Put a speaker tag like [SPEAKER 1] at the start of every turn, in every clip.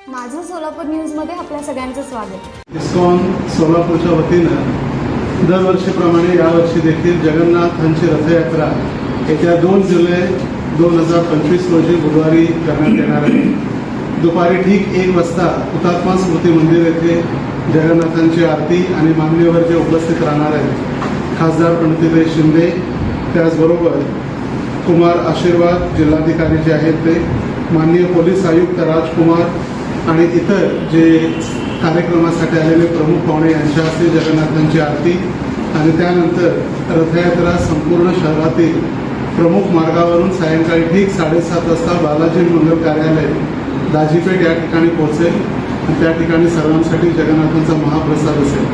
[SPEAKER 1] माझं सोलापूर न्यूजमध्ये आपल्या सगळ्यांचं स्वागत.
[SPEAKER 2] इस्कॉन सोलापूरच्या वतीनं दरवर्षीप्रमाणे यावर्षी देखील जगन्नाथांची रथयात्रा येत्या दोन जुलै दोन हजार पंचवीस रोजी बुधवारी करण्यात येणार आहे. दुपारी ठीक एक वाजता हुतात्मा स्मृती मंदिर येथे जगन्नाथांची आरती आणि मान्यवर जे उपस्थित राहणार आहेत खासदार प्रणितीताई शिंदे त्याचबरोबर कुमार आशीर्वाद जिल्हाधिकारी जे आहेत ते माननीय पोलीस आयुक्त राजकुमार आणि इतर जे कार्यक्रमासाठी आलेले प्रमुख पाहुणे यांच्या हस्ते जगन्नाथांची आरती आणि त्यानंतर रथयात्रा संपूर्ण शहरातील प्रमुख मार्गावरून सायंकाळी ठीक साडेसात वाजता बालाजी मंगल कार्यालय दाजीपेठ या ठिकाणी पोहोचेल. आणि त्या ठिकाणी सर्वांसाठी जगन्नाथांचा महाप्रसाद असेल.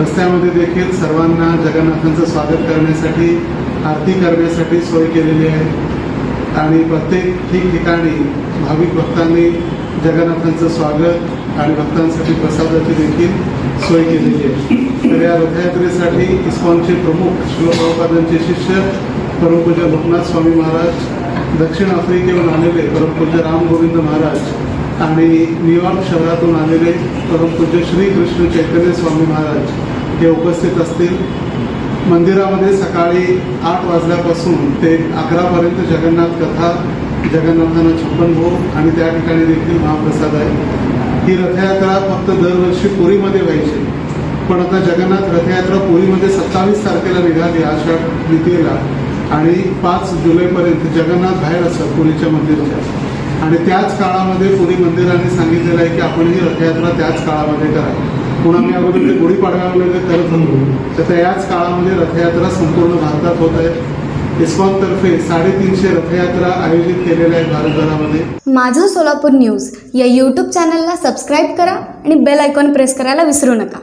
[SPEAKER 2] रस्त्यामध्ये देखील सर्वांना जगन्नाथांचं स्वागत करण्यासाठी आरती करण्यासाठी सोय केलेली आहे. आणि प्रत्येक ठिकठिकाणी भाविक भक्तांनी जगन्नाथांचं स्वागत आणि भक्तांसाठी प्रसादाची देखील सोय केलेली आहे. तर या रथयात्रेसाठी इस्कॉनचे प्रमुख शिवप्रभुपादांचे शिष्य परमपूज्य लोकनाथ स्वामी महाराज दक्षिण आफ्रिकेहून आलेले परमपूज्य राम गोविंद महाराज आणि न्यूयॉर्क शहरातून आलेले परमपूज्य श्री कृष्ण चैतन्य स्वामी महाराज हे उपस्थित असतील. मंदिरामध्ये सकाळी आठ वाजल्यापासून ते अकरापर्यंत जगन्नाथ कथा जगन्नाथांना छप्पन भोग आणि त्या ठिकाणी देखील महाप्रसाद आहे. ही रथयात्रा फक्त दरवर्षी पुरीमध्ये व्हायची. पण आता जगन्नाथ रथयात्रा पुरीमध्ये सत्तावीस तारखेला निघाली आषाढ द्वितीयेला आणि पाच जुलैपर्यंत जगन्नाथ बाहेर असतात पुरीच्या मंदिराच्या. आणि त्याच काळामध्ये पुरी मंदिराने सांगितलेलं आहे की आपण ही रथयात्रा त्याच काळामध्ये करा. पुन्हा मी अगोदर ते गुढीपाडव्यामध्ये करत होतो तर त्या याच काळामध्ये रथयात्रा संपूर्ण भारतात होत आहे. इस्कॉनतर्फे साडेतीनशे रथयात्रा आयोजित केलेल्या आहेत भारतभरामध्ये.
[SPEAKER 1] माझं सोलापूर न्यूज या यूट्यूब चॅनलला सबस्क्राईब करा आणि बेल आयकॉन प्रेस करायला विसरू नका.